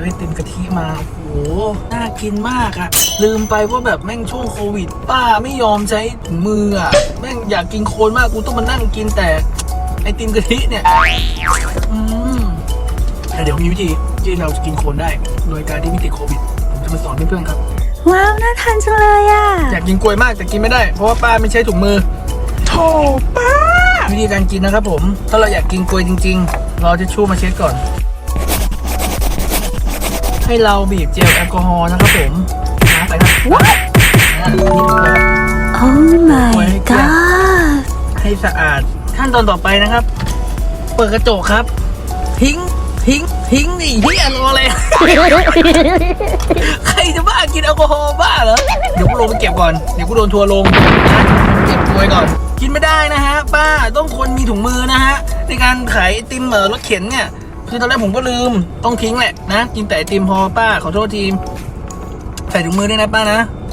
ซื้อไอติมกะทิมาโอ้โหน่ากินมากอะลืมไปว่าแบบแม่งช่วงโควิด ป้าไม่ยอมใช้ถุงมืออะแม่งอยากกินโคนมากกูต้องมานั่งกินแต่ไอติมกะทิเนี่ยอืมแต่เดี๋ยวมีวิธีที่เราจะกินโคนได้โดยการที่ไม่ติดโควิดผมจะมาสอนเพื่อนๆครับ ว้าวน่าทานจังเลยอะอยากกินกล้วยมากแต่กินไม่ได้ เพราะว่าป้าไม่ใช้ถุงมือโถป้าวิธีการกินนะครับผม ถ้าเราอยากกินกล้วยจริง ๆ เราจะชู่มาเช็ดก่อน ให้เราบีบเจลแอลกอฮอล์นะครับผมน้ำไปครับอ่านิดนึงนะครับ Oh my god ให้สะอาดขั้นตอนต่อไปนะครับ เปิดกระจกครับ ทิ้งทิ้งทิ้งนี่ที่อะไรอะไรใครจะบ้ากินแอลกอฮอล์บ้าเหรอเดี๋ยวกูลงไปเก็บก่อนเดี๋ยวกูโดนทัวร์ลงนะเก็บกล้วยก่อน กินไม่ได้นะฮะป้าต้องคนมีถุงมือนะฮะในการขายไอติมเออรถเข็นเนี่ย คือตอนแรกผมก็ลืมต้องทิ้งแหละนะ กินแต่ไอติมพอป้าขอโทษที ใส่ถุงมือด้วยนะป้านะ